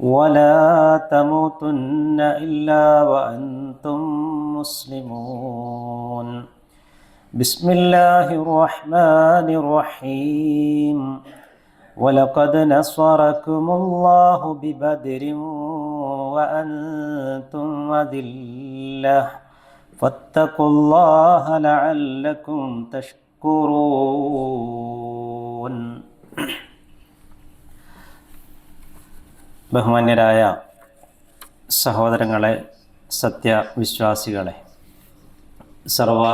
ولا تموتن إلا وأنتم مسلمون. بسم الله الرحمن الرحيم. ولقد نصركم الله ببدر وأنتم أذلة. فاتقوا الله لعلكم تشكرون. ബഹുമാന്യരായ സഹോദരങ്ങളെ സത്യവിശ്വാസികളെ സർവ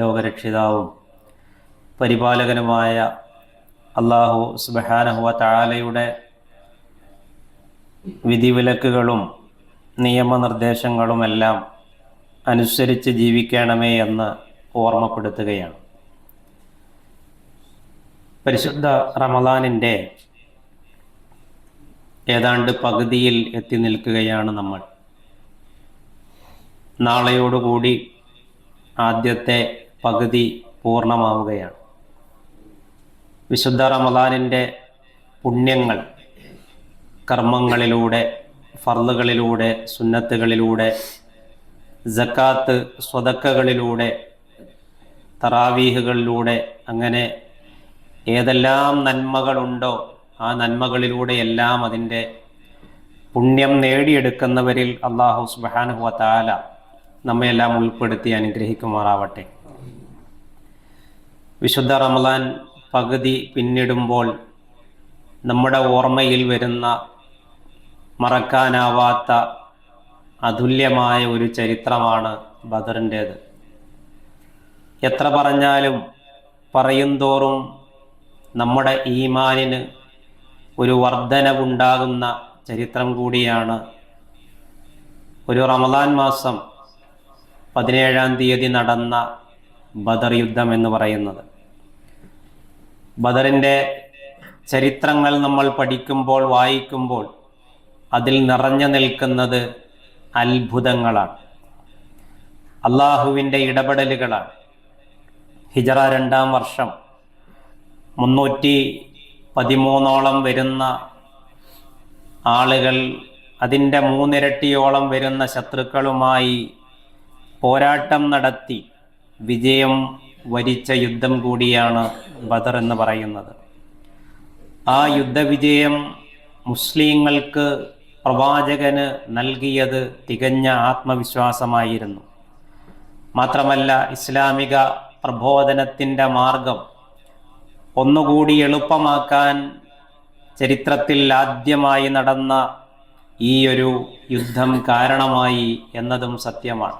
ലോകരക്ഷിതാവും പരിപാലകനുമായ അള്ളാഹു സുബഹാനഹുവ താലയുടെ വിധിവിലക്കുകളും നിയമനിർദ്ദേശങ്ങളുമെല്ലാം അനുസരിച്ച് ജീവിക്കണമേ എന്ന് ഓർമ്മപ്പെടുത്തുകയാണ്. പരിശുദ്ധ റമദാനിന്റെ ഏതാണ്ട് പകുതിയിൽ എത്തി നിൽക്കുകയാണ് നമ്മൾ. നാളെയോടുകൂടി ആദ്യത്തെ പകുതി പൂർണമാവുകയാണ്. വിശുദ്ധ റമദാനിന്റെ പുണ്യങ്ങൾ കർമ്മങ്ങളിലൂടെ ഫർദുകളിലൂടെ സുന്നത്തുകളിലൂടെ ജക്കാത്ത് സ്വതക്കകളിലൂടെ തറാവീഹുകളിലൂടെ അങ്ങനെ ഏതെല്ലാം നന്മകളുണ്ടോ ആ നന്മകളിലൂടെയെല്ലാം അതിന്റെ പുണ്യം നേടിയെടുക്കുന്നവരിൽ അള്ളാഹു സുബാനുഹു താല നമ്മയെല്ലാം ഉൾപ്പെടുത്തി അനുഗ്രഹിക്കുമാറാവട്ടെ. വിശുദ്ധ റമലാൻ പകുതി പിന്നിടുമ്പോൾ നമ്മുടെ ഓർമ്മയിൽ വരുന്ന മറക്കാനാവാത്ത അതുല്യമായ ഒരു ചരിത്രമാണ് ബദറിന്റേത്. എത്ര പറഞ്ഞാലും പറയും തോറും നമ്മുടെ ഈമാനിന് ഒരു വർധനവുണ്ടാകുന്ന ചരിത്രം കൂടിയാണ്. ഒരു റമദാൻ മാസം പതിനേഴാം തീയതി നടന്ന ബദർ യുദ്ധം എന്ന് പറയുന്നത്. ബദറിന്റെ ചരിത്രങ്ങൾ നമ്മൾ പഠിക്കുമ്പോൾ വായിക്കുമ്പോൾ അതിൽ നിറഞ്ഞു നിൽക്കുന്നത് അത്ഭുതങ്ങളാണ്. അള്ളാഹുവിന്റെ ഇടപെടലുകളാണ്. ഹിജറ രണ്ടാം വർഷം മുന്നൂറ്റി പതിമൂന്നോളം വരുന്ന ആളുകൾ അതിന്റെ മൂന്നിരട്ടിയോളം വരുന്ന ശത്രുക്കളുമായി പോരാട്ടം നടത്തി വിജയം വരിച്ച യുദ്ധം കൂടിയാണ് ബദർ എന്ന് പറയുന്നത്. ആ യുദ്ധവിജയം മുസ്ലിങ്ങൾക്ക് പ്രവാചകന് നൽകിയത് തികഞ്ഞ ആത്മവിശ്വാസമായിരുന്നു. മാത്രമല്ല ഇസ്ലാമിക പ്രബോധനത്തിന്റെ മാർഗം ഒന്നുകൂടി എളുപ്പമാക്കാൻ ചരിത്രത്തിൽ ആദ്യമായി നടന്ന ഈ ഒരു യുദ്ധം കാരണമായി എന്നതും സത്യമാണ്.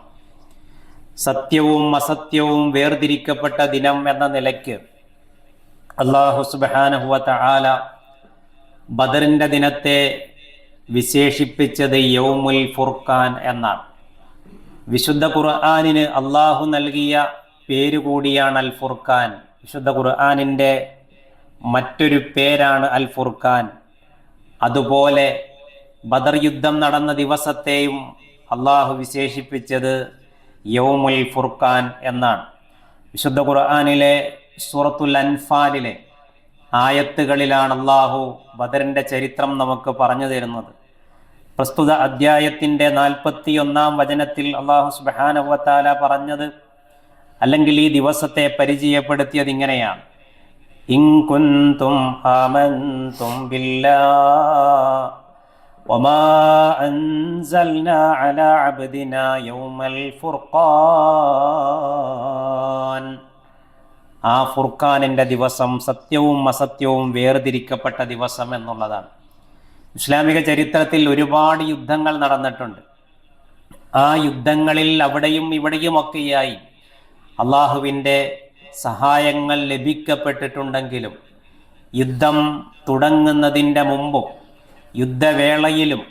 സത്യവും അസത്യവും വേർതിരിക്കപ്പെട്ട ദിനം എന്ന നിലയ്ക്ക് അള്ളാഹു സുബാനഹുവത്ത ബദറിന്റെ ദിനത്തെ വിശേഷിപ്പിച്ചത് യൗമുൽ ഫുർഖാൻ എന്നാണ്. വിശുദ്ധ ഖുർആാനിന് അള്ളാഹു നൽകിയ പേരുകൂടിയാണ് അൽ ഫുർഖാൻ. വിശുദ്ധ ഖുർആാനിന്റെ മറ്റൊരു പേരാണ് അൽ ഫുർഖാൻ അതുപോലെ ബദർ യുദ്ധം നടന്ന ദിവസത്തെയും അള്ളാഹു വിശേഷിപ്പിച്ചത് യൗമുൽ ഫുർഖാൻ എന്നാണ്. വിശുദ്ധ ഖുർആാനിലെ സൂറത്തുൽ അൻഫാലിലെ ആയത്തുകളിലാണ് അള്ളാഹു ബദറിന്റെ ചരിത്രം നമുക്ക് പറഞ്ഞു തരുന്നത്. പ്രസ്തുത അധ്യായത്തിന്റെ നാൽപ്പത്തി ഒന്നാം വചനത്തിൽ അള്ളാഹു സുബാനവത്താല പറഞ്ഞത് അല്ലെങ്കിൽ ഈ ദിവസത്തെ പരിചയപ്പെടുത്തിയത് ഇങ്ങനെയാണ് ഇൻകുന്തും ആമന്തും ബില്ലാ وما أنزلنا على عبدنا يوم الفرقان ആ ഫുർഖാനിൻ്റെ ദിവസം സത്യവും അസത്യവും വേർതിരിക്കപ്പെട്ട ദിവസം എന്നുള്ളതാണ് ഇസ്ലാമിക ചരിത്രത്തിൽ ഒരുപാട് യുദ്ധങ്ങൾ നടന്നിട്ടുണ്ട് ആ യുദ്ധങ്ങളിൽ അവിടെയും ഇവിടെയുമൊക്കെയായി അള്ളാഹുവിന്റെ സഹായങ്ങൾ ലഭിക്കപ്പെട്ടിട്ടുണ്ടെങ്കിലും യുദ്ധം തുടങ്ങുന്നതിന്റെ മുമ്പും യുദ്ധവേളയിലും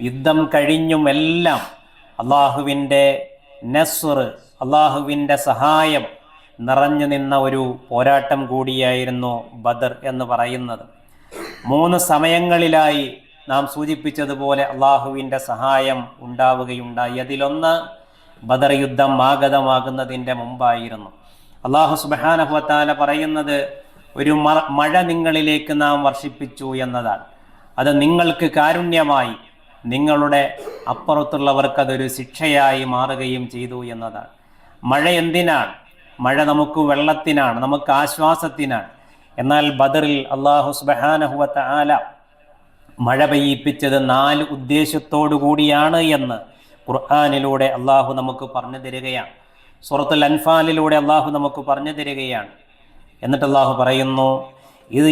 യുദ്ധം കഴിഞ്ഞും എല്ലാം അള്ളാഹുവിന്റെ നസ്ർ അള്ളാഹുവിന്റെ സഹായം നിറഞ്ഞു നിന്ന ഒരു പോരാട്ടം കൂടിയായിരുന്നു ബദർ എന്ന് പറയുന്നത്. മൂന്ന് സമയങ്ങളിലായി നാം സൂചിപ്പിച്ചതുപോലെ അള്ളാഹുവിന്റെ സഹായം ഉണ്ടാവുകയുണ്ടായി. അതിലൊന്ന് ബദർ യുദ്ധം ആഗതമാകുന്നതിന്റെ മുമ്പായിരുന്നു. അള്ളാഹു സുബാനഹുവത്താല പറയുന്നത് ഒരു മഴ നിങ്ങളിലേക്ക് നാം വർഷിപ്പിച്ചു എന്നതാണ്. അത് നിങ്ങൾക്ക് കാരുണ്യമായി നിങ്ങളുടെ അപ്പുറത്തുള്ളവർക്ക് അതൊരു ശിക്ഷയായി മാറുകയും ചെയ്തു എന്നതാണ്. മഴ എന്തിനാണ്? മഴ നമുക്ക് വെള്ളത്തിനാണ് നമുക്ക് ആശ്വാസത്തിനാണ്. എന്നാൽ ബദറിൽ അള്ളാഹു സുബഹാനഹുവത്ത ആല മഴ പെയ്യിപ്പിച്ചത് നാല് ഉദ്ദേശത്തോടു കൂടിയാണ് എന്ന് ഖുർആാനിലൂടെ അള്ളാഹു നമുക്ക് പറഞ്ഞു തരികയാണ് സൂറത്തുൽ അൻഫാലിലൂടെ അള്ളാഹു നമുക്ക് പറഞ്ഞു തരികയാണ് എന്നിട്ട് അള്ളാഹു പറയുന്നു ഇത്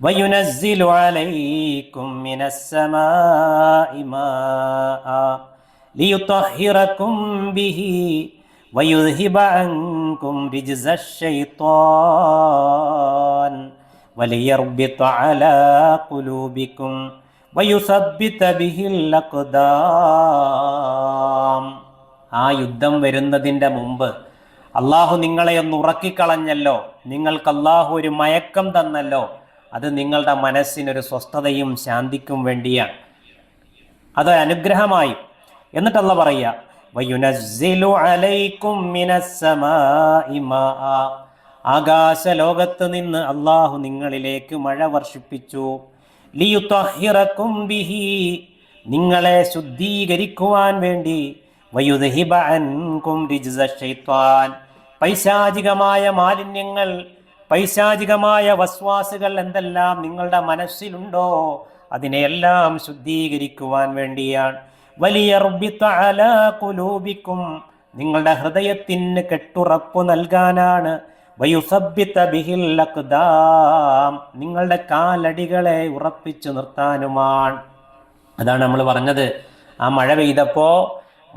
وينزل عليكم من السماء ماء ليطهركم به ويذهب عنكم رجز الشيطان വലിയർബിത്ത് അലാ കുലൂബിക്കും വയുസബിത്ത ബിഹിൽ അക്ദാം. ആ യുദ്ധം വരുന്നതിന്റെ മുമ്പ് അള്ളാഹു നിങ്ങളെ ഒന്ന് ഉറക്കിക്കളഞ്ഞല്ലോ. നിങ്ങൾക്ക് അള്ളാഹു ഒരു മയക്കം തന്നല്ലോ. അത് നിങ്ങളുടെ മനസ്സിനൊരു സ്വസ്ഥതയും ശാന്തിക്കും വേണ്ടിയാണ്. അത് അനുഗ്രഹമായി. എന്നിട്ടല്ല പറയുക വയുനസ്സിലു അലൈക്കും മിനസ്സമാഇ മാഅ. ആകാശ ലോകത്ത് നിന്ന് അള്ളാഹു നിങ്ങളിലേക്ക് മഴ വർഷിപ്പിച്ചു. ലിയുത്തഹിറക്കും ബിഹി നിങ്ങളെ ശുദ്ധീകരിക്കുവാൻ വേണ്ടി. വയുദഹിബൻകും പൈശാചികമായ മാലിന്യങ്ങൾ പൈശാചികമായ വസ്വാസുകൾ എന്തെല്ലാം നിങ്ങളുടെ മനസ്സിലുണ്ടോ അതിനെയെല്ലാം ശുദ്ധീകരിക്കുവാൻ വേണ്ടിയാണ്. വലിയ കുലൂബിക്കും നിങ്ങളുടെ ഹൃദയത്തിന് കെട്ടുറപ്പ് നൽകാനാണ്. നിങ്ങളുടെ കാലടികളെ ഉറപ്പിച്ചു നിർത്താനുമാണ് അതാണ് നമ്മൾ പറഞ്ഞത്. ആ മഴ പെയ്തപ്പോൾ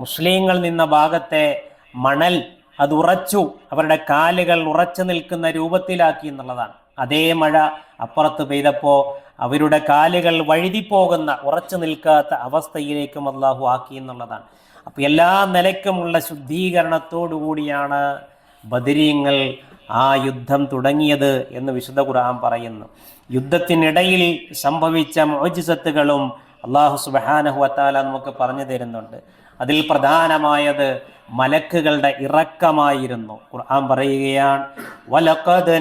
മുസ്ലിങ്ങൾ നിന്ന ഭാഗത്തെ മണൽ അത് ഉറച്ചു അവരുടെ കാലുകൾ ഉറച്ചു നിൽക്കുന്ന രൂപത്തിലാക്കി എന്നുള്ളതാണ്. അതേ മഴ അപ്പുറത്ത് പെയ്തപ്പോൾ അവരുടെ കാലുകൾ വഴുതിപ്പോകുന്ന ഉറച്ചു നിൽക്കാത്ത അവസ്ഥയിലേക്കും അള്ളാഹു ആക്കി എന്നുള്ളതാണ്. അപ്പോൾ എല്ലാ നിലയ്ക്കുമുള്ള ശുദ്ധീകരണത്തോടു കൂടിയാണ് ബദരീങ്ങൾ ആ യുദ്ധം തുടങ്ങിയത് എന്ന് വിശുദ്ധ ഖുർആൻ പറയുന്നു. യുദ്ധത്തിനിടയിൽ സംഭവിച്ച മോജിസത്തുകളും അള്ളാഹു സുബാനഹു അത്താല നമുക്ക് പറഞ്ഞു തരുന്നുണ്ട്. അതിൽ പ്രധാനമായത് മലക്കുകളുടെ ഇറക്കമായിരുന്നു. ഖുർആൻ പറയുകയാണ് വലഖദ്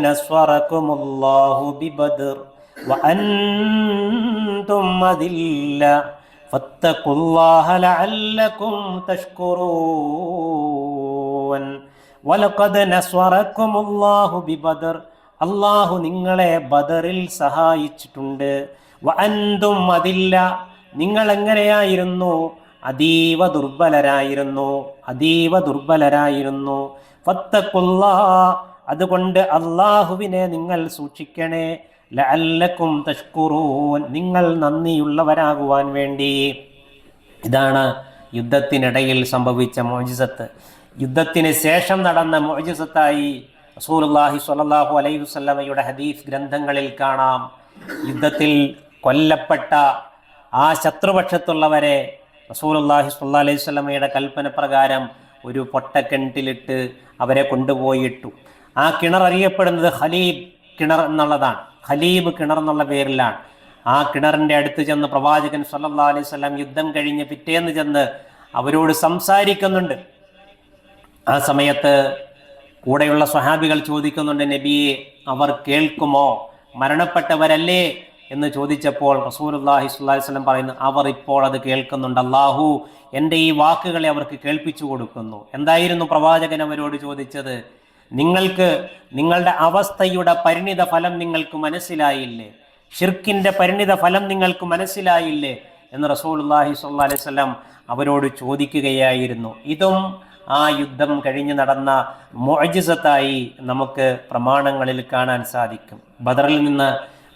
ബിബദർ ലഅല്ലകും ബി ബദർ അള്ളാഹു നിങ്ങളെ ബദറിൽ സഹായിച്ചിട്ടുണ്ട്. വഅൻതും അതില്ല. നിങ്ങൾ എങ്ങനെയായിരുന്നു അതീവ ദുർബലരായിരുന്നു. അതീവ ദുർബലരായിരുന്നു. അതുകൊണ്ട് അള്ളാഹുവിനെ നിങ്ങൾ സൂക്ഷിക്കണേ. ലഅല്ലക്കും തഷ്കുറൂൻ. നിങ്ങൾ നന്ദിയുള്ളവരാകുവാൻ വേണ്ടി. ഇതാണ് യുദ്ധത്തിനിടയിൽ സംഭവിച്ച മോജിസത്ത് യുദ്ധത്തിന് ശേഷം നടന്ന മോജസത്തായി റസൂലുള്ളാഹി സ്വല്ലല്ലാഹു അലൈഹി വസല്ലമയുടെ ഹദീഫ് ഗ്രന്ഥങ്ങളിൽ കാണാം. യുദ്ധത്തിൽ കൊല്ലപ്പെട്ട ആ ശത്രുപക്ഷത്തുള്ളവരെ റസൂലുള്ളാഹി സ്വല്ലാ അലൈഹി വസല്ലമയുടെ കൽപ്പന പ്രകാരം ഒരു പൊട്ടക്കിണറ്റിലിട്ട് അവരെ കൊണ്ടുപോയിട്ടു. ആ കിണർ അറിയപ്പെടുന്നത് ഖലീബ് കിണർ എന്നുള്ളതാണ്. ഖലീബ് കിണർ എന്നുള്ള പേരിലാണ്. ആ കിണറിന്റെ അടുത്ത് ചെന്ന് പ്രവാചകൻ സല്ലാ അലൈഹി സ്വലം യുദ്ധം കഴിഞ്ഞ് പിറ്റേന്ന് ചെന്ന് അവരോട് സംസാരിക്കുന്നുണ്ട്. ആ സമയത്ത് കൂടെയുള്ള സ്വഹാബികൾ ചോദിക്കുന്നുണ്ട് നബിയെ അവർ കേൾക്കുമോ? മരണപ്പെട്ടവരല്ലേ? എന്ന് ചോദിച്ചപ്പോൾ അലൈഹി വസല്ലം പറയുന്നു അവർ ഇപ്പോൾ അത് കേൾക്കുന്നുണ്ട്. അള്ളാഹു എന്റെ ഈ വാക്കുകളെ അവർക്ക് കേൾപ്പിച്ചു കൊടുക്കുന്നു. എന്തായിരുന്നു പ്രവാചകൻ അവരോട് ചോദിച്ചത്? നിങ്ങൾക്ക് നിങ്ങളുടെ അവസ്ഥയുടെ പരിണിത ഫലം നിങ്ങൾക്ക് മനസ്സിലായില്ലേ? ഷിർക്കിന്റെ പരിണിത ഫലം നിങ്ങൾക്ക് മനസ്സിലായില്ലേ? എന്ന് റസൂലുള്ളാഹി സ്വല്ലല്ലാഹി അലൈഹി വസല്ലം അവരോട് ചോദിക്കുകയായിരുന്നു. ഇതും ആ യുദ്ധം കഴിഞ്ഞ് നടന്ന മോജിസത്തായി നമുക്ക് പ്രമാണങ്ങളിൽ കാണാൻ സാധിക്കും. ബദറിൽ നിന്ന്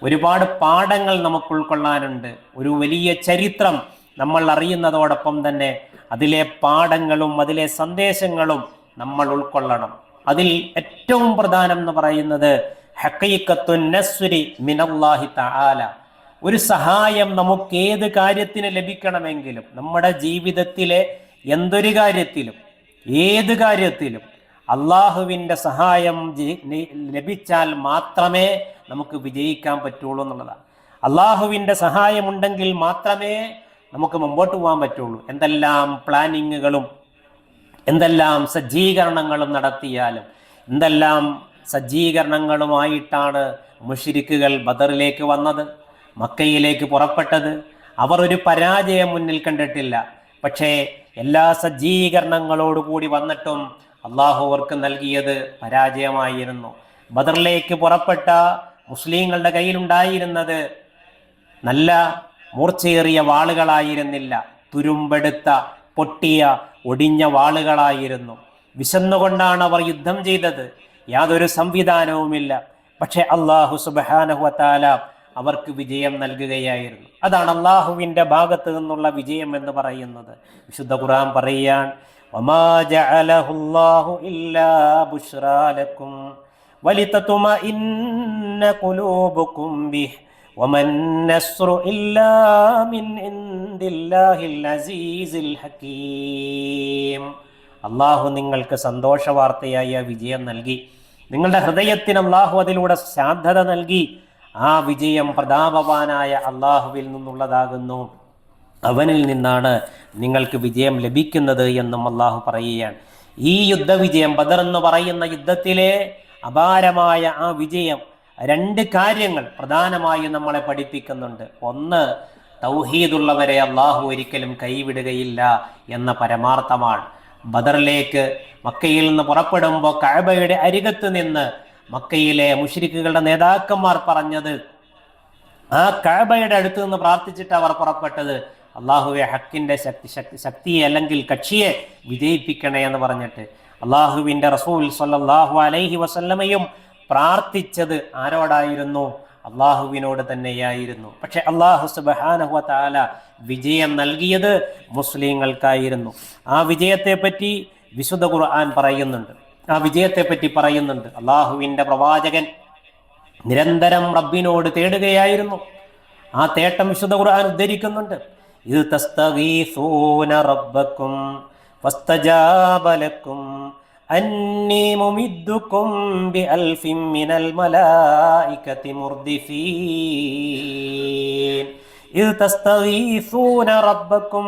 ഒരുപാട് പാഠങ്ങൾ നമുക്ക് ഉൾക്കൊള്ളാനുണ്ട്. ഒരു വലിയ ചരിത്രം നമ്മൾ അറിയുന്നതോടൊപ്പം തന്നെ അതിലെ പാഠങ്ങളും അതിലെ സന്ദേശങ്ങളും നമ്മൾ ഉൾക്കൊള്ളണം. അതിൽ ഏറ്റവും പ്രധാനം എന്ന് പറയുന്നത് ഹക്കൈക്കത്തുൻ നസ്വരി മിനല്ലാഹി തആല. ഒരു സഹായം നമുക്ക് ഏത് കാര്യത്തിന് ലഭിക്കണമെങ്കിലും നമ്മുടെ ജീവിതത്തിലെ എന്തൊരു കാര്യത്തിലും ഏത് കാര്യത്തിലും അള്ളാഹുവിന്റെ സഹായം ലഭിച്ചാൽ മാത്രമേ നമുക്ക് വിജയിക്കാൻ പറ്റുള്ളൂ എന്നുള്ളതാണ്. അള്ളാഹുവിന്റെ സഹായമുണ്ടെങ്കിൽ മാത്രമേ നമുക്ക് മുമ്പോട്ട് പോകാൻ പറ്റുള്ളൂ. എന്തെല്ലാം പ്ലാനിങ്ങുകളും എന്തെല്ലാം സജ്ജീകരണങ്ങളും നടത്തിയാലും എന്തെല്ലാം സജ്ജീകരണങ്ങളുമായിട്ടാണ് മുഷിരിക്കുകൾ ബദറിലേക്ക് വന്നത് മക്കയിലേക്ക് പുറപ്പെട്ടത്. അവർ ഒരു പരാജയം മുന്നിൽ കണ്ടിട്ടില്ല. പക്ഷേ എല്ലാ സജ്ജീകരണങ്ങളോടുകൂടി വന്നിട്ടും അള്ളാഹു അവർക്ക് നൽകിയത് പരാജയമായിരുന്നു. ബദറിലേക്ക് പുറപ്പെട്ട മുസ്ലിങ്ങളുടെ കയ്യിലുണ്ടായിരുന്നത് നല്ല മൂർച്ചയേറിയ വാളുകളായിരുന്നില്ല. തുരുമ്പെടുത്ത പൊട്ടിയ ഒടിഞ്ഞ വാളുകളായിരുന്നു. വിശന്നുകൊണ്ടാണ് അവർ യുദ്ധം ചെയ്തത്. യാതൊരു സംവിധാനവുമില്ല. പക്ഷെ അള്ളാഹു സുബാനഹുവത്താല അവർക്ക് വിജയം നൽകുകയായിരുന്നു. അതാണ് അള്ളാഹുവിന്റെ ഭാഗത്ത് നിന്നുള്ള വിജയം എന്ന് പറയുന്നത്. വിശുദ്ധ ഖുറാൻ പറയുകയാണ് അള്ളാഹു നിങ്ങൾക്ക് സന്തോഷ വാർത്തയായ വിജയം നൽകി. നിങ്ങളുടെ ഹൃദയത്തിന് അള്ളാഹു അതിലൂടെ ശാന്തത നൽകി. ആ വിജയം പ്രതാപവാനായ അള്ളാഹുവിൽ നിന്നുള്ളതാകുന്നു. അവനിൽ നിന്നാണ് നിങ്ങൾക്ക് വിജയം ലഭിക്കുന്നത് എന്നും അള്ളാഹു പറയുകയാണ്. ഈ യുദ്ധവിജയം ബദർ എന്ന് പറയുന്ന യുദ്ധത്തിലെ അപാരമായ ആ വിജയം രണ്ട് കാര്യങ്ങൾ പ്രധാനമായും നമ്മളെ പഠിപ്പിക്കുന്നുണ്ട്. ഒന്ന് തൗഹീദുള്ളവരെ അള്ളാഹു ഒരിക്കലും കൈവിടുകയില്ല എന്ന പരമാർത്ഥമാണ്. ബദറിലേക്ക് മക്കയിൽ നിന്ന് പുറപ്പെടുമ്പോൾ കഴബയുടെ അരികത്ത് നിന്ന് മക്കയിലെ മുഷിരിക്കുകളുടെ നേതാക്കന്മാർ പറഞ്ഞത് ആ കഴബയുടെ അടുത്ത് നിന്ന് പ്രാർത്ഥിച്ചിട്ട് അവർ പുറപ്പെട്ടത് അള്ളാഹുവെ ഹക്കിന്റെ ശക്തി ശക്തി ശക്തിയെ അല്ലെങ്കിൽ കക്ഷിയെ വിജയിപ്പിക്കണേ എന്ന് പറഞ്ഞിട്ട്. അള്ളാഹുവിന്റെ റസൂൽ സല്ലല്ലാഹു അലൈഹി വസല്ലമയും പ്രാർത്ഥിച്ചത് ആരോടായിരുന്നു? അള്ളാഹുവിനോട് തന്നെയായിരുന്നു. പക്ഷെ അള്ളാഹു സുബാനഹു താല വിജയം നൽകിയത് മുസ്ലിങ്ങൾക്കായിരുന്നു. ആ വിജയത്തെ പറ്റി വിശുദ്ധ ഖുർആൻ പറയുന്നുണ്ട്. ആ വിജയത്തെ പറ്റി പറയുന്നുണ്ട്. അള്ളാഹുവിന്റെ പ്രവാചകൻ നിരന്തരം റബ്ബിനോട് തേടുകയായിരുന്നു. ആ തേട്ടം വിശുദ്ധ ഖുർആൻ ഉദ്ധരിക്കുന്നുണ്ട്. ഇത് തസ്തഗീസൂന റബ്ബക്കും ഫസ്തജാബ ലക്കും അന്നി ബി ബിഅൽഫിൻ മിനൽ മലായികതി മുർദിഫീൻ ഇത് തസ്തഗീസൂന റബ്ബക്കും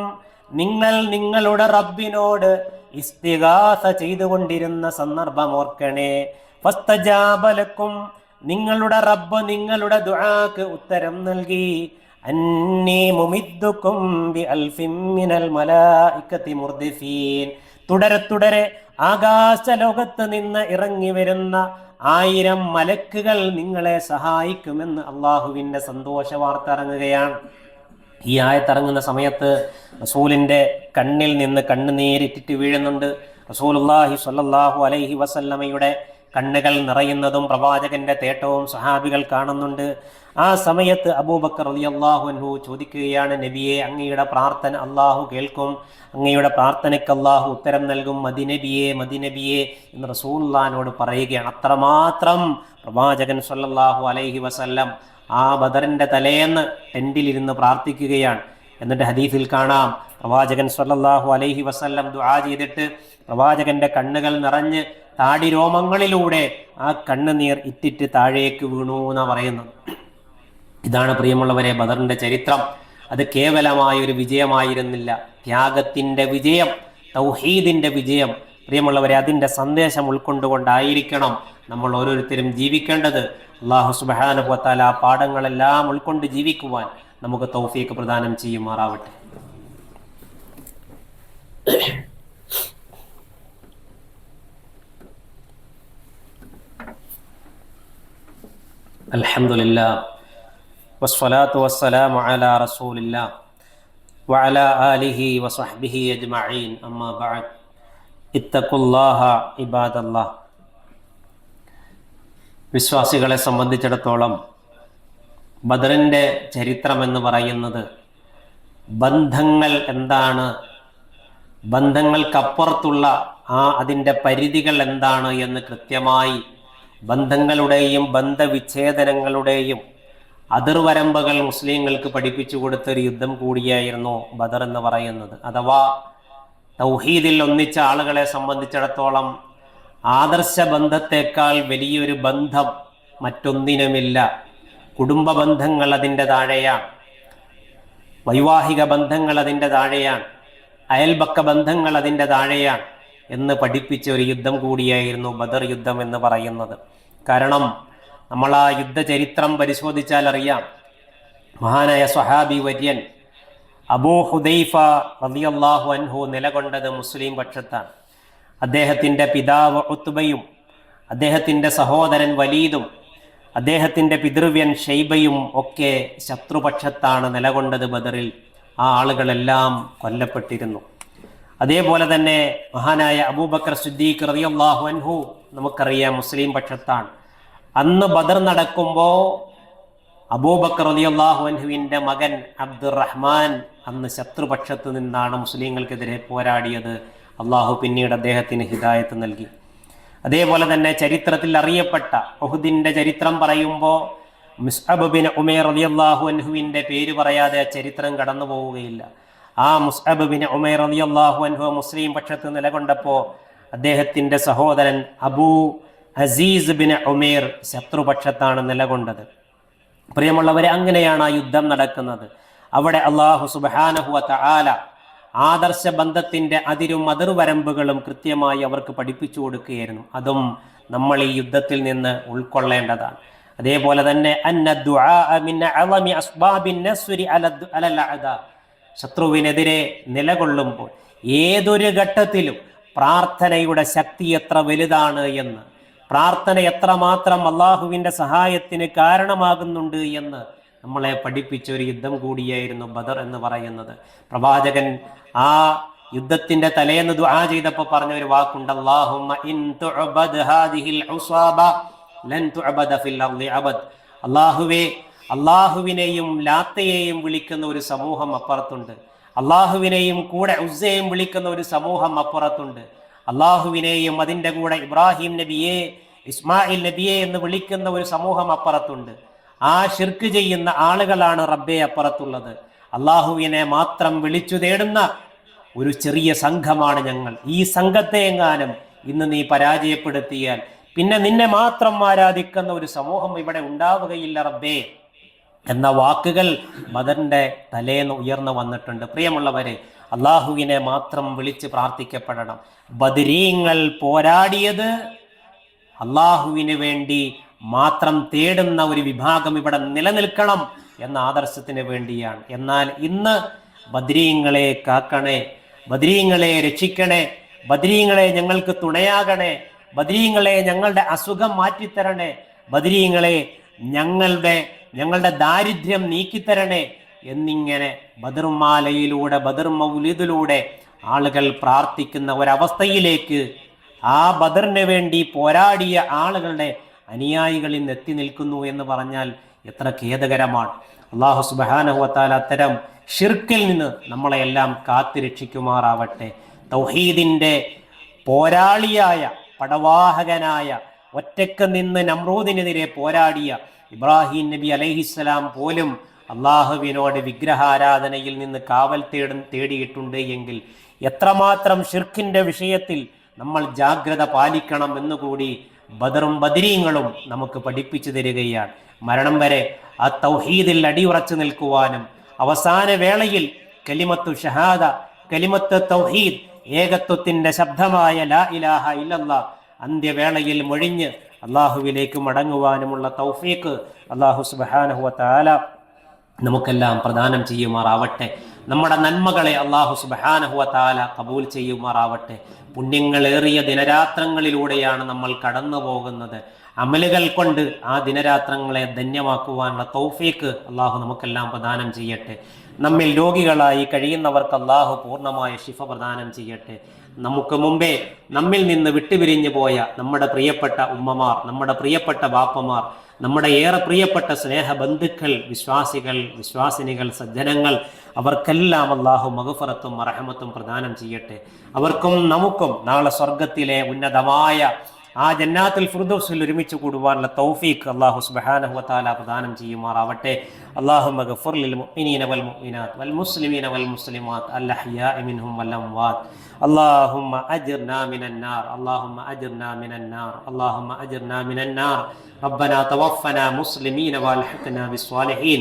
നിങ്ങൾ നിങ്ങളുടെ റബ്ബിനോട് ഇസ്തിഗാസ ചെയ്തുകൊണ്ടിരുന്ന സന്ദർഭം ഓർക്കണേ ഫസ്തജാബലക്കും നിങ്ങളുടെ റബ്ബ് നിങ്ങളുടെ ദുആക്ക് ഉത്തരം നൽകി. തുടരെ തുടരെ ആകാശ ലോകത്ത് നിന്ന് ഇറങ്ങി വരുന്ന ആയിരം മലക്കുകൾ നിങ്ങളെ സഹായിക്കുമെന്ന് അള്ളാഹുവിന്റെ സന്തോഷ വാർത്ത ഇറങ്ങുകയാണ് ഈ ആയത്തിറങ്ങുന്ന സമയത്ത് റസൂലിന്റെ കണ്ണിൽ നിന്ന് കണ്ണുനീരിറ്റിട്ട് വീഴുന്നുണ്ട്. റസൂലുള്ളാഹി സല്ലാഹു അലൈഹി വസല്ലമയുടെ കണ്ണുകൾ നിറയുന്നതും പ്രവാചകന്റെ തേട്ടവും സഹാബികൾ കാണുന്നുണ്ട്. ആ സമയത്ത് അബൂബക്കർ അലി അള്ളാഹു ചോദിക്കുകയാണ് നബിയെ അങ്ങയുടെ പ്രാർത്ഥന അള്ളാഹു കേൾക്കും. അങ്ങയുടെ പ്രാർത്ഥനയ്ക്ക് അള്ളാഹു ഉത്തരം നൽകും. മദിനബിയെ മദിനബിയെ എന്ന് റസൂല്ലാനോട് പറയുകയാണ്. അത്രമാത്രം പ്രവാചകൻ സല്ലാഹു അലൈഹി വസല്ലം ആ ബദറിന്റെ തലേന്ന് ടെന്റിലിരുന്ന് പ്രാർത്ഥിക്കുകയാണ്. എന്നിട്ട് ഹദീഫിൽ കാണാം പ്രവാചകൻ സല്ലല്ലാഹു അലൈഹി വസല്ലം ദുആ ചെയ്തിട്ട് പ്രവാചകന്റെ കണ്ണുകൾ നിറഞ്ഞ് താടി രോമങ്ങളിലൂടെ ആ കണ്ണുനീർ ഇറ്റിറ്റ് താഴേക്ക് വീണു എന്നാ പറയുന്നത് ഇതാണ് പ്രിയമുള്ളവരെ ബദറിന്റെ ചരിത്രം. അത് കേവലമായ ഒരു വിജയമായിരുന്നില്ല. ത്യാഗത്തിന്റെ വിജയം തൗഹീദിന്റെ വിജയം പ്രിയമുള്ളവരെ അതിന്റെ സന്ദേശം ഉൾക്കൊണ്ടുകൊണ്ടായിരിക്കണം നമ്മൾ ഓരോരുത്തരും ജീവിക്കേണ്ടത്. അള്ളാഹു സുബാനുഭവത്താൽ ആ പാഠങ്ങളെല്ലാം ഉൾക്കൊണ്ട് ജീവിക്കുവാൻ നമുക്ക് തൗഫീക്ക് പ്രദാനം ചെയ്യുമാറാവട്ടെ അൽഹംദുലില്ലാ والصلاة والسلام على رسول الله وعلى آله وصحبه أجمعين أما بعد اتقوا الله عباد الله വിശ്വാസികളെ സംബന്ധിച്ചിടത്തോളം ബദറിന്റെ ചരിത്രം എന്ന് പറയുന്നത് ബന്ധങ്ങൾ എന്താണ്? ബന്ധങ്ങൾക്കപ്പുറത്തുള്ള ആ അതിന്റെ പരിധികൾ എന്താണ് എന്ന് കൃത്യമായി ബന്ധങ്ങളുടെയും ബന്ധവിച്ഛേദനങ്ങളുടെയും അതിർവരമ്പകൾ മുസ്ലിങ്ങൾക്ക് പഠിപ്പിച്ചു കൊടുത്ത ഒരു യുദ്ധം കൂടിയായിരുന്നു ബദർ എന്ന് പറയുന്നത്. അഥവാ തൗഹീദിൽ ഒന്നിച്ച ആളുകളെ സംബന്ധിച്ചിടത്തോളം ആദർശ ബന്ധത്തെക്കാൾ വലിയൊരു ബന്ധം മറ്റൊന്നിനുമില്ല. കുടുംബ ബന്ധങ്ങൾ അതിന്റെ താഴെയാണ് വൈവാഹിക ബന്ധങ്ങൾ അതിന്റെ താഴെയാണ് അയൽപക്ക ബന്ധങ്ങൾ അതിന്റെ താഴെയാണ് എന്ന് പഠിപ്പിച്ച ഒരു യുദ്ധം കൂടിയായിരുന്നു ബദർ യുദ്ധം എന്ന് പറയുന്നത്. കാരണം നമ്മൾ ആ യുദ്ധ ചരിത്രം പരിശോധിച്ചാൽ അറിയാം. മഹാനായ സ്വഹാബി വര്യൻ അബൂ ഹുദൈഫ റളിയല്ലാഹു അൻഹു നിലകൊണ്ടത് മുസ്ലിം പക്ഷത്താണ്. അദ്ദേഹത്തിന്റെ പിതാവ് ഉത്തുബയും അദ്ദേഹത്തിന്റെ സഹോദരൻ വലീദും അദ്ദേഹത്തിന്റെ പിതൃവ്യൻ ഷെയ്ബയും ഒക്കെ ശത്രുപക്ഷത്താണ് നിലകൊണ്ടത് ബദറിൽ. ആ ആളുകളെല്ലാം കൊല്ലപ്പെട്ടിരുന്നു. അതേപോലെ തന്നെ മഹാനായ അബൂബക്കർ സുദ്ദീഖ് റളിയല്ലാഹു അൻഹു നമുക്കറിയാം മുസ്ലിം പക്ഷത്താണ്. അന്ന് ബദർ നടക്കുമ്പോൾ അബൂബക്കർ റളിയല്ലാഹു അൻഹുവിന്റെ മകൻ അബ്ദുറഹ്മാൻ അന്ന് ശത്രുപക്ഷത്ത് നിന്നാണ് മുസ്ലിങ്ങൾക്കെതിരെ പോരാടിയത്. അള്ളാഹു പിന്നീട് അദ്ദേഹത്തിന് ഹിദായത്ത് നൽകി. അതേപോലെ തന്നെ ചരിത്രത്തിൽ അറിയപ്പെട്ട ഒഹുദിന്റെ ചരിത്രം പറയുമ്പോൾ മുസ്അബ് ഉമേർ അലി അള്ളാഹു അൻഹുവിന്റെ പേര് പറയാതെ ആ ചരിത്രം കടന്നു പോവുകയില്ല. ആ മുസ്അബ് ഉമേർ അലി അള്ളാഹു അൻഹു മുസ്ലിം പക്ഷത്ത് നിലകൊണ്ടപ്പോൾ അദ്ദേഹത്തിന്റെ സഹോദരൻ അബൂ അസീസ് ബിൻ ഉമേർ ശത്രുപക്ഷത്താണ് നിലകൊണ്ടത്. പ്രിയമുള്ളവരെ അങ്ങനെയാണ് ആ യുദ്ധം നടക്കുന്നത്. അവിടെ അള്ളാഹു സുബാനഹുവ തആല ആദർശ ബന്ധത്തിന്റെ അതിരും അതിർവരമ്പുകളും കൃത്യമായി അവർക്ക് പഠിപ്പിച്ചു കൊടുക്കുകയായിരുന്നു. അതും നമ്മൾ ഈ യുദ്ധത്തിൽ നിന്ന് ഉൾക്കൊള്ളേണ്ടതാണ്. അതേപോലെ തന്നെ ശത്രുവിനെതിരെ നിലകൊള്ളുമ്പോൾ ഏതൊരു ഘട്ടത്തിലും പ്രാർത്ഥനയുടെ ശക്തി എത്ര വലുതാണ് എന്ന് പ്രാർത്ഥന എത്രമാത്രം അള്ളാഹുവിന്റെ സഹായത്തിന് കാരണമാകുന്നുണ്ട് എന്ന് നമ്മളെ പഠിപ്പിച്ച ഒരു യുദ്ധം കൂടിയായിരുന്നു ബദർ എന്ന് പറയുന്നത്. പ്രവാചകൻ ആ യുദ്ധത്തിന്റെ തലേന്ന് ദുആ ചെയ്തപ്പോൾ പറഞ്ഞ ഒരു വാക്കുണ്ട് അല്ലാഹുമ്മ ഇൻ തുഅബദ് ഹാദിഹിൽ ഉസാബ ലൻ തുഅബദ ഫിൽ അർളി അബദ്. അല്ലാഹുവേ അള്ളാഹുവിനെയും ലാത്തയെയും വിളിക്കുന്ന ഒരു സമൂഹം അപ്പുറത്തുണ്ട്. അള്ളാഹുവിനെയും കൂടെ ഉസ്സയെയും വിളിക്കുന്ന ഒരു സമൂഹം അപ്പുറത്തുണ്ട്. അള്ളാഹുവിനെയും അതിന്റെ കൂടെ ഇബ്രാഹിം നബിയെ ഇസ്മായിൽ നബിയെ എന്ന് വിളിക്കുന്ന ഒരു സമൂഹം അപ്പുറത്തുണ്ട്. ആ ഷിർക്ക് ചെയ്യുന്ന ആളുകളാണ് റബ്ബെ അപ്പുറത്തുള്ളത്. അള്ളാഹുവിനെ മാത്രം വിളിച്ചു തേടുന്ന ഒരു ചെറിയ സംഘമാണ് ഞങ്ങൾ. ഈ സംഘത്തെ എങ്ങാനും ഇന്ന് നീ പരാജയപ്പെടുത്തിയാൽ പിന്നെ നിന്നെ മാത്രം ആരാധിക്കുന്ന ഒരു സമൂഹം ഇവിടെ ഉണ്ടാവുകയില്ല റബ്ബേ. എന്ന വാക്കുകൾ മദറിന്റെ തലേന്ന് ഉയർന്നു വന്നിട്ടുണ്ട്. പ്രിയമുള്ളവരെ അള്ളാഹുവിനെ മാത്രം വിളിച്ച് പ്രാർത്ഥിക്കപ്പെടണം. ബദരീങ്ങൾ പോരാടിയത് അള്ളാഹുവിന് വേണ്ടി മാത്രം തേടുന്ന ഒരു വിഭാഗം ഇവിടെ നിലനിൽക്കണം. എന്ന ആദർശത്തിന് വേണ്ടിയാണ്. എന്നാൽ ഇന്ന് ബദ്രീങ്ങളെ കാക്കണേ ബദ്രീങ്ങളെ രക്ഷിക്കണേ ബദ്രീങ്ങളെ ഞങ്ങൾക്ക് തുണയാകണേ ബദ്രീങ്ങളെ ഞങ്ങളുടെ അസുഖം മാറ്റിത്തരണേ ബദ്രീങ്ങളെ ഞങ്ങളുടെ ഞങ്ങളുടെ ദാരിദ്ര്യം നീക്കിത്തരണേ എന്നിങ്ങനെ ബദർമാലയിലൂടെ ബദർ മൗലിദിലൂടെ ആളുകൾ പ്രാർത്ഥിക്കുന്ന ഒരവസ്ഥയിലേക്ക് ആ ബദറിന് വേണ്ടി പോരാടിയ ആളുകളുടെ അനുയായികളിൽ എത്തി നിൽക്കുന്നു എന്ന് പറഞ്ഞാൽ എത്ര ഖേദകരമാണ്. അള്ളാഹു സുബാനഹുവത്താൽ അത്തരം ഷിർക്കിൽ നിന്ന് നമ്മളെല്ലാം കാത്തുരക്ഷിക്കുമാറാവട്ടെ തൗഹീദിന്റെ പോരാളിയായ പടവാഹകനായ ഒറ്റയ്ക്ക് നിന്ന് നമ്രൂദിനെതിരെ പോരാടിയ ഇബ്രാഹിം നബി അലൈഹിസ്സലാം പോലും അള്ളാഹുവിനോട് വിഗ്രഹാരാധനയിൽ നിന്ന് കാവൽ തേടും തേടിയിട്ടുണ്ട് എങ്കിൽ എത്രമാത്രം ഷിർഖിന്റെ വിഷയത്തിൽ നമ്മൾ ജാഗ്രത പാലിക്കണം എന്നുകൂടി ബദറും ബദരീങ്ങളും നമുക്ക് പഠിപ്പിച്ചു തരികയാണ്. മരണം വരെ ആ തൗഹീദിൽ അടിയുറച്ചു നിൽക്കുവാനും അവസാന വേളയിൽ കലിമത്തു ഷഹാദ കലിമത്ത് തൗഹീദ് ഏകത്വത്തിന്റെ ശബ്ദമായ ലാ ഇലാഹ ഇല്ലല്ല അന്ത്യവേളയിൽ മൊഴിഞ്ഞ് അള്ളാഹുവിലേക്ക് മടങ്ങുവാനുമുള്ള തൗഫീക്ക് അള്ളാഹു സുബാനഹുവ താല നമുക്കെല്ലാം പ്രദാനം ചെയ്യുമാറാവട്ടെ. നമ്മുടെ നന്മകളെ അള്ളാഹു സുബാനഹുവ താല കബൂൽ ചെയ്യുമാറാവട്ടെ. പുണ്യങ്ങളേറിയ ദിനരാത്രങ്ങളിലൂടെയാണ് നമ്മൾ കടന്നു പോകുന്നത് അമലുകൾ കൊണ്ട് ആ ദിനരാത്രങ്ങളെ ധന്യമാക്കുവാനുള്ള തൗഫീക്ക് അള്ളാഹു നമുക്കെല്ലാം പ്രദാനം ചെയ്യട്ടെ. നമ്മിൽ രോഗികളായി കഴിയുന്നവർക്ക് അള്ളാഹു പൂർണമായ ശിഫ പ്രദാനം ചെയ്യട്ടെ. നമുക്ക് മുമ്പേ നമ്മിൽ നിന്ന് വിട്ടുപിരിഞ്ഞു പോയ നമ്മുടെ പ്രിയപ്പെട്ട ഉമ്മമാർ നമ്മുടെ പ്രിയപ്പെട്ട ബാപ്പമാർ നമ്മുടെ ഏറെ പ്രിയപ്പെട്ട സ്നേഹ ബന്ധുക്കൾ വിശ്വാസികൾ വിശ്വാസിനികൾ സജ്ജനങ്ങൾ അവർക്കെല്ലാം അള്ളാഹു മഹഫറത്തും അറഹമത്തും പ്രദാനം ചെയ്യട്ടെ. അവർക്കും നമുക്കും നാളെ സ്വർഗത്തിലെ ഉന്നതമായ ആ ജന്നാത്തുൽ ഫിർദൗസിൽ ഒരുമിച്ച് കൂടുവാനുള്ള തൗഫീഖ് അല്ലാഹു സുബ്ഹാനഹു വതആല പ്രദാനം ചെയ്യുമാറാവട്ടെ അല്ലാഹുമ്മ ഗഫർ ലിൽ മുഅ്മിനീന വൽ മുഅ്മിനാത്ത് വൽ മുസ്ലിമീന വൽ മുസ്ലിമാത്ത് അൽ അഹ്യാഇ മിൻഹും വൽ അംവാത്ത് اللهم أجرنا من النار اللهم أجرنا من النار اللهم أجرنا من النار ربنا توفنا مسلمين والحقنا بالصالحين